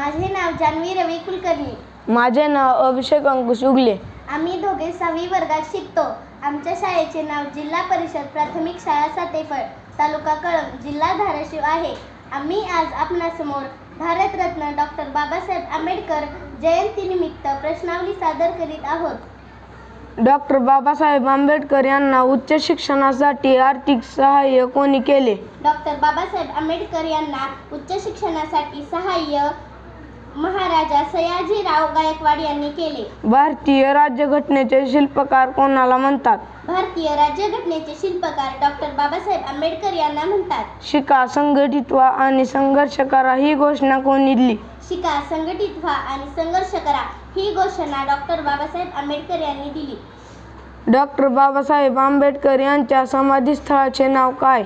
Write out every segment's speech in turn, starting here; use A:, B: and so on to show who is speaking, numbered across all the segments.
A: माझे नाव जान्हवी रवी कुलकर्णी.
B: माझे नाव अभिषेक अंकुश उगले.
A: आम्ही दोघे सहावी वर्गात शिकतो. आमच्या शाळेचे नाव जिल्हा परिषद प्राथमिक शाळा सातेफळ तालुका कळंब जिल्हा धाराशिव आहे. आम्ही आज आपणासमोर भारतरत्न डॉक्टर बाबासाहेब आंबेडकर जयंतीनिमित्त प्रश्नावली सादर करीत आहोत.
B: डॉक्टर बाबासाहेब आंबेडकर यांना उच्च शिक्षणासाठी आर्थिक सहाय्य कोणी केले?
A: डॉक्टर बाबासाहेब आंबेडकर यांना उच्च शिक्षणासाठी सहाय्य महाराजा सयाजीराव गायकवाड यांनी केले.
B: भारतीय राज्यघटनेचे शिल्पकार कोणाला म्हणतात?
A: भारतीय राज्यघटनेचे शिल्पकार डॉक्टर बाबासाहेब आंबेडकर यांना म्हणतात.
B: शिका संघटित व्हा आणि संघर्ष करा ही घोषणा कोणी दिली
A: शिका संघटित व्हा आणि संघर्ष करा ही घोषणा डॉक्टर बाबासाहेब आंबेडकर यांनी दिली.
B: डॉक्टर बाबासाहेब आंबेडकर यांच्या समाधीस्थळाचे नाव काय?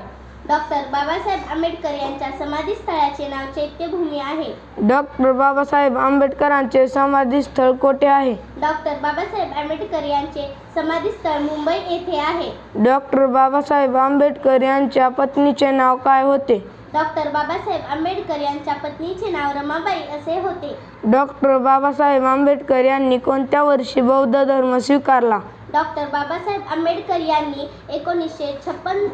A: डॉक्टर बाबासाहेब आंबेडकर यांच्या समाधीस्थळाचे नाव चैत्यभूमी आहे.
B: डॉक्टर बाबासाहेब आंबेडकरांचे समाधीस्थळ कोठे आहे?
A: डॉक्टर बाबासाहेब आंबेडकर यांचे समाधीस्थळ मुंबई येथे आहे.
B: डॉक्टर बाबासाहेब आंबेडकर यांच्या पत्नीचे नाव काय होते?
A: डॉक्टर बाबासाहेब आंबेडकर यांच्या पत्नीचे नाव रमाबाई असे होते.
B: डॉक्टर बाबासाहेब आंबेडकर यांनी कोणत्या वर्षी बौद्ध धर्म स्वीकारला?
A: डॉक्टर बाबासाहेब आंबेडकर यांनी एकोणीसशे छप्पन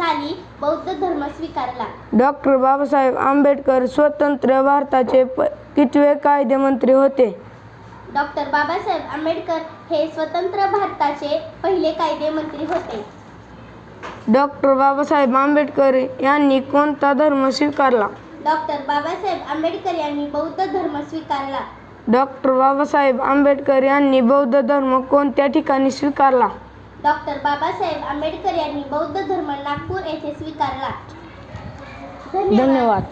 A: साली बौद्ध धर्म स्वीकारला.
B: डॉक्टर बाबासाहेब आंबेडकर स्वतंत्र भारताचे प कितवे कायदेमंत्री होते?
A: डॉक्टर बाबासाहेब आंबेडकर हे स्वतंत्र भारताचे पहिले कायदेमंत्री होते.
B: डॉक्टर बाबासाहेब आंबेडकर यांनी कोणता धर्म स्वीकारला?
A: डॉक्टर बाबासाहेब आंबेडकर यांनी बौद्ध धर्म स्वीकारला.
B: डॉक्टर बाबासाहेब आंबेडकर यांनी बौद्ध धर्म कोणत्या ठिकाणी स्वीकारला?
A: डॉक्टर बाबासाहेब आंबेडकर यांनी बौद्ध धर्म नागपूर येथे स्वीकारला. धन्यवाद.
B: धन्यवाद.